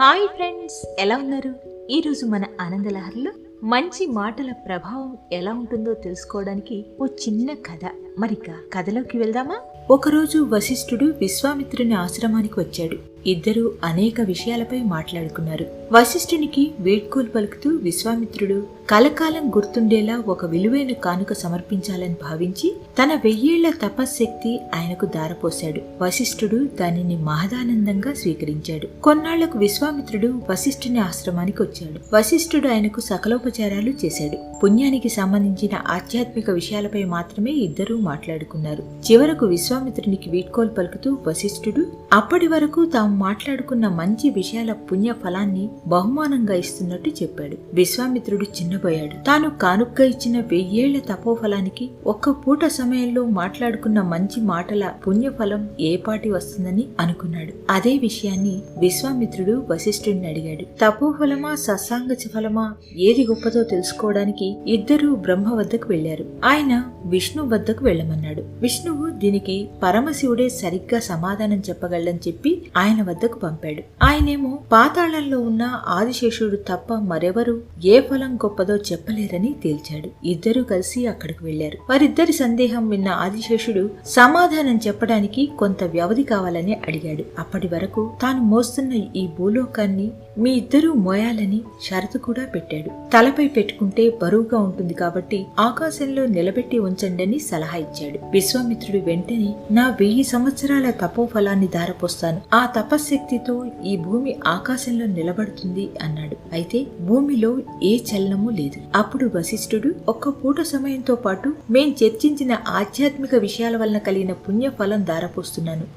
Hi friends ఎలా ఉన్నారు? ఈరోజు మన ఆనందలహరిలో మంచి మాటల ప్రభావం ఎలా ఉంటుందో తెలుసుకోవడానికి ఓ చిన్న కథ. మరిక కథలోకి వెళ్దామా? ఒకరోజు వశిష్ఠుడు విశ్వామిత్రుని ఆశ్రమానికి వచ్చాడు. ఇద్దరూ అనేక విషయాలపై మాట్లాడుకున్నారు. వశిష్ఠునికి వేడ్కోలు పలుకుతూ విశ్వామిత్రుడు కలకాలం గుర్తుండేలా ఒక విలువైన కానుక సమర్పించాలని భావించి తన వెయ్యేళ్ళ తపశ్శక్తి ఆయనకు దారపోశాడు. వశిష్ఠుడు దానిని మహదానందంగా స్వీకరించాడు. కొన్నాళ్ళకు విశ్వామిత్రుడు వశిష్ఠుని ఆశ్రమానికి వచ్చాడు. వశిష్ఠుడు ఆయనకు సకలోపచారాలు చేశాడు. పుణ్యానికి సంబంధించిన ఆధ్యాత్మిక విషయాలపై మాత్రమే ఇద్దరూ మాట్లాడుకున్నారు. చివరకు విశ్వామిత్రునికి వీడ్కోలు పలుకుతూ వశిష్ఠుడు అప్పటి వరకు తాము మాట్లాడుకున్న మంచి విషయాల పుణ్య ఫలాన్ని బహుమానంగా ఇస్తున్నట్టు చెప్పాడు. విశ్వామిత్రుడు చిన్నబోయాడు. తాను కానుక్క ఇచ్చిన వెయ్యేళ్ళ తపోఫలానికి ఒక్క పూట సమయంలో మాట్లాడుకున్న మంచి మాటల పుణ్యఫలం ఏపాటి వస్తుందని అనుకున్నాడు. అదే విషయాన్ని విశ్వామిత్రుడు వశిష్ఠుడిని అడిగాడు. తపోఫలమా సత్సాంగ ఫలమా ఏది గొప్పదో తెలుసుకోవడానికి ఇద్దరూ బ్రహ్మ వద్దకు వెళ్ళారు ఆయన విష్ణు వద్దకు వెళ్ళమన్నాడు. విష్ణువు దీనికి పరమశివుడే సరిగ్గా సమాధానం చెప్పగలని చెప్పి ఆయన వద్దకు పంపాడు. ఆయనేమో పాతాళంలో ఉన్న ఆదిశేషుడు తప్ప మరెవరు ఏ ఫలం గొప్పదో చెప్పలేరని తేల్చాడు. ఇద్దరూ కలిసి అక్కడికి వెళ్ళారు వారిద్దరి సందేహం విన్న ఆదిశేషుడు సమాధానం చెప్పడానికి కొంత వ్యవధి కావాలని అడిగాడు. అప్పటి వరకు తాను మోస్తున్న ఈ భూలోకాన్ని మీ ఇద్దరూ మోయాలని షరతు కూడా పెట్టాడు. తలపై పెట్టుకుంటే బరువుగా ఉంటుంది కాబట్టి ఆకాశంలో నిలబెట్టి ఉంచండని సలహా ఇచ్చాడు. విశ్వామిత్రుడు వెంటనే నా వెయ్యి సంవత్సరాల తపోఫలాన్ని ధారపోస్తాను. ఆ తపశ్శక్తితో ఈ భూమి ఆకాశంలో నిలబడుతుంది అన్నాడు. అయితే భూమిలో ఏ చలనము లేదు. అప్పుడు వశిష్ఠుడు ఒక్క పూట సమయంతో పాటు మేం చర్చించిన ఆధ్యాత్మిక విషయాల వలన కలిగిన పుణ్య ఫలం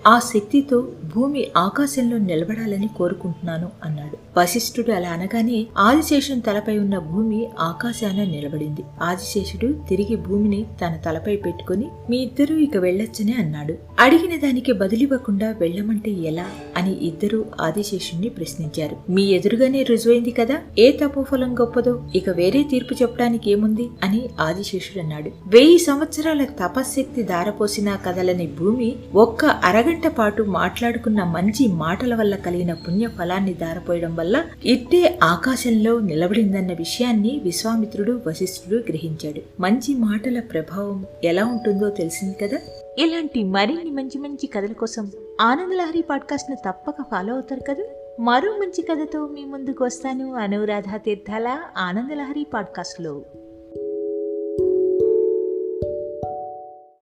ఆ శక్తితో భూమి ఆకాశంలో నిలబడాలని కోరుకుంటున్నాను అన్నాడు. వశిష్ఠుడు అలా అనగానే ఆదిశేషుని తలపై ఉన్న భూమి ఆకాశాన నిలబడింది. ఆదిశేషుడు తిరిగి భూమిని తన తలపై పెట్టుకుని మీ ఇద్దరూ ఇక వెళ్ళొచ్చని అన్నాడు. అడిగిన దానికి బదిలివ్వకుండా వెళ్ళమంటే ఎలా? అని ఇద్దరూ ఆదిశేషుణ్ణి ప్రశ్నించారు. మీ ఎదురుగానే రుజువైంది కదా? ఏ తపోఫలం గొప్పదో? ఇక వేరే తీర్పు చెప్పడానికి ఏముంది? అని ఆదిశేషుడు అన్నాడు. వెయ్యి సంవత్సరాల తపశ్శక్తి దారపోసినా కదలని భూమి ఒక్క అరగంట పాటు మాట్లాడుకున్న మంచి మాటల వల్ల కలిగిన పుణ్య ఫలాన్ని దారపోయడం వల్ల ఇట్టే ఆకాశంలో నిలబడిందన్న విషయాన్ని విశ్వామిత్రుడు వశిష్ఠుడు గ్రహించాడు. మంచి మాటల ప్రభావం ఎలా ఉంటుందో తెలిసింది కదా? ఇలాంటి మరిన్ని మంచి మంచి కథల కోసం ఆనందలహరి పాడ్కాస్ట్ను తప్పక ఫాలో అవుతారు కదా? మరో మంచి కథతో మీ ముందుకు వస్తాను. అనురాధ తీర్థాల ఆనందలహరి పాడ్కాస్ట్లో.